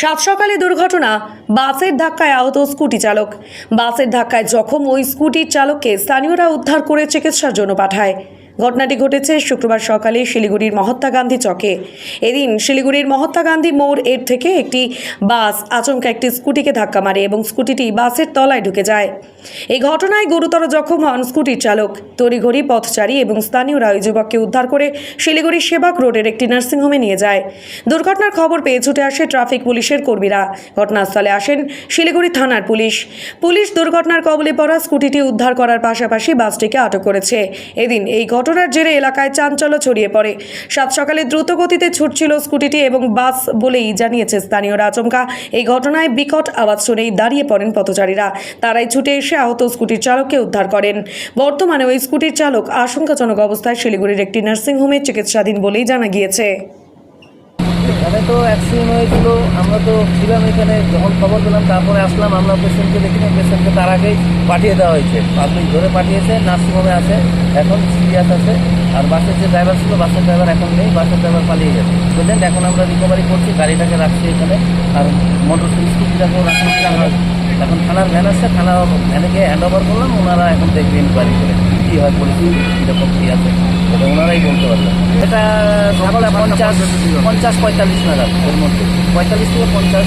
সাত সকালে দুর্ঘটনা, বাসের ধাক্কায় আহত স্কুটি চালক। বাসের ধাক্কায় জখম ওই স্কুটির চালককে স্থানীয়রা উদ্ধার করে চিকিৎসার জন্য পাঠায়। ঘটনাটি ঘটেছে শুক্রবার সকালে শিলিগুড়ির মহাত্মা গান্ধী চকে। এদিন শিলিগুড়ির মহাত্মা গান্ধী মোড় এর থেকে একটি বাস আচমকা একটি স্কুটিকে ধাক্কা মারে এবং স্কুটিটি বাসের তলায় ঢুকে যায়। এই ঘটনায় গুরুতর জখম হন স্কুটির চালক। তড়িঘড়ি পথচারী এবং স্থানীয়রা ওই যুবককে উদ্ধার করে শিলিগুড়ির সেবাক রোডের একটি নার্সিংহোমে নিয়ে যায়। দুর্ঘটনার খবর পেয়ে ছুটে আসে ট্রাফিক পুলিশের কর্মীরা। ঘটনাস্থলে আসেন শিলিগুড়ি থানার পুলিশ। পুলিশ দুর্ঘটনার কবলে পড়া স্কুটিটি উদ্ধার করার পাশাপাশি বাসটিকে আটক করেছে। এদিন এই ঘটনার জেরে এলাকায় চাঞ্চল্য ছড়িয়ে পড়ে। সাত সকালে দ্রুত গতিতে ছুটছিল স্কুটিটি এবং বাস বলেই জানিয়েছে স্থানীয়রা। আচমকা এই ঘটনায় বিকট আওয়াজ শুনেই দাঁড়িয়ে পড়েন পথচারীরা। তারাই ছুটে এসে আহত স্কুটির চালককে উদ্ধার করেন। বর্তমানে ওই স্কুটির চালক আশঙ্কাজনক অবস্থায় শিলিগুড়ির একটি নার্সিংহোমে চিকিৎসাধীন বলেই জানা গিয়েছে। এখানে তো অ্যাক্সিডেন্ট হয়েছিল, আমরা তো ছিলাম এখানে, যখন খবর পেলাম, তারপরে আসলাম, আমরা পেশেন্টকে দেখি না পেশেন্টকে তার আগেই পাঠিয়ে দেওয়া হয়েছে। পাবলিক ধরে পাঠিয়েছে নার্সিংহোমে আছে, এখন সিরিয়াস আছে, আর বাসের যে ড্রাইভার ছিল, বাসের ড্রাইভার এখন নেই, বাসের ড্রাইভার পালিয়ে গেছে। বুঝলেন? এখন আমরা রিকভারি করছি, গাড়িটাকে রাখছি এখানে, আর মোটর স্কুটিটাকেও রাখছি। এখন থানার ভ্যান আসছে থানা ভ্যানকে হ্যান্ড ওভার করলাম, ওনারা এখন দেখবে ইনকোয়ারি করে কী হয় পরিস্থিতি, কীরকম কী আছে, এটা ওনারাই বলতে পারবেন এটা সকালে পঞ্চাশ পঞ্চাশ পঁয়তাল্লিশ নাগাদ ওর মধ্যে। পঁয়তাল্লিশ থেকে পঞ্চাশ।